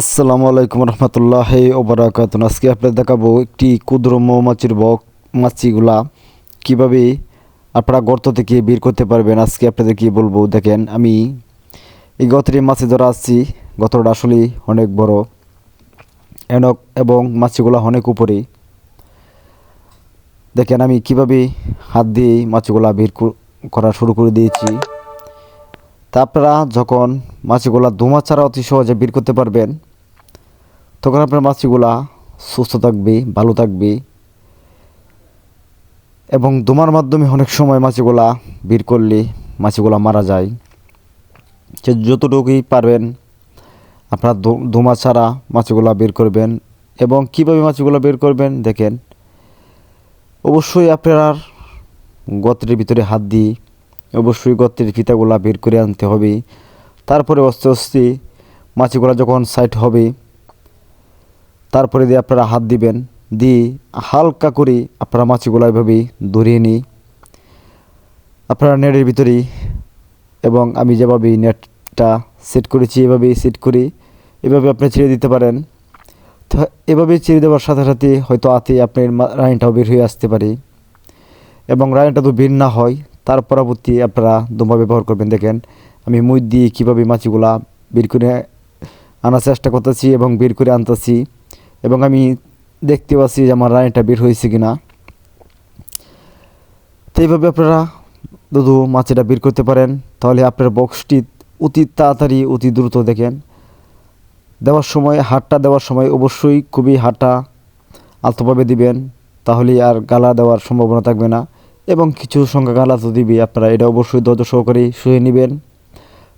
আসসালামু আলাইকুম রহমতুল্লাহ ওবরাকাত আজকে আপনাদের দেখাবো একটি ক্ষুদ্র মৌমাছির বক মাছিগুলা কীভাবে আপনারা গর্ত থেকে বের করতে পারবেন। আজকে আপনাদের কি বলব, দেখেন আমি এই গর্তের মাছি ধরা আসছি। গর্তটা আসলে অনেক বড়। এনক এবং মাছিগুলা অনেক উপরে। দেখেন আমি কীভাবে হাত দিয়ে মাছিগুলা বের করা শুরু করে দিয়েছি। তা আপনারা যখন মাছিগুলা ধোঁয়া ছাড়া অতি সহজে বের করতে পারবেন তখন আপনার মাছিগুলা সুস্থ থাকবে, ভালো থাকবে। এবং ধোঁয়ার মাধ্যমে অনেক সময় মাছিগুলা বের করলে মাছিগুলা মারা যায়। সে যতটুকুই পারবেন আপনারা ধো- ছাড়া মাছিগুলা বের করবেন। এবং কীভাবে মাছিগুলা বের করবেন দেখেন, অবশ্যই আপনার গর্তের ভিতরে হাত দিয়ে অবশ্যই গর্তের ফিতাগুলা বের করে আনতে হবে। তারপরে আস্তে আস্তে মাছিগুলা যখন সাইড হবে তারপরে দিয়ে আপনারা হাত দিবেন, দিয়ে হালকা করে আপনারা মাছিগুলা এভাবে ধরিয়ে নিই। আপনারা নেটের ভিতরেই এবং আমি যেভাবে নেটটা সেট করেছি, এভাবেই সেট করি। এভাবে আপনি ছেড়ে দিতে পারেন। তো এভাবে ছেড়ে দেওয়ার সাথে সাথে হয়তো আতে আপনার মা- রানিটাও বের হয়ে আসতে পারে। এবং রানিটা তো বের না হয়, তার পরবর্তী আপনারা দোমা ব্যবহার করবেন। দেখেন, আমি মুই দিয়ে কীভাবে মাছিগুলা বের করে আনার চেষ্টা করতেছি এবং বের করে আনতেছি। এবং আমি দেখতে পাচ্ছি যে আমার রানিটা বের হয়েছে কিনা। তো এইভাবে আপনারা দুধু মাছিটা বের করতে পারেন। তাহলে আপনার বক্সটি অতি তাড়াতাড়ি, অতি দ্রুত দেখেন। দেওয়ার সময়, হাটটা দেওয়ার সময় অবশ্যই খুবই হাটটা আলতোভাবে দিবেন। তাহলে আর গালা দেওয়ার সম্ভাবনা থাকবে না। এবং কিছু সংখ্যা গালা তো দিবে, আপনারা এটা অবশ্যই ধৈর্য সহকারে শুয়ে নেবেন।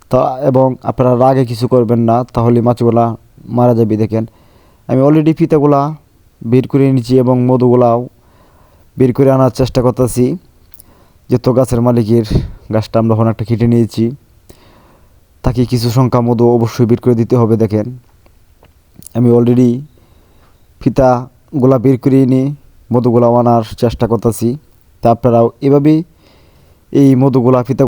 তা, এবং আপনারা রাগে কিছু করবেন না, তাহলে মাছগুলা মারা যাবে দেখেন। আমি অলরেডি ফিতাগুলা বের করে নিয়েছি এবং মধুগুলাও বের করে আনার চেষ্টা করতেছি। যেহেতু গাছের মালিকের গাছটা আমরা অনেকটা কেটে নিয়েছি, তাকে কিছু সংখ্যা মধু অবশ্যই বের করে দিতে হবে, দেখেন। আমি অলরেডি ফিতাগুলা বের করে নিয়ে মধুগুলা আনার চেষ্টা করতেছি। তা আপনারাও এভাবেই এই মধুগুলা ফিতা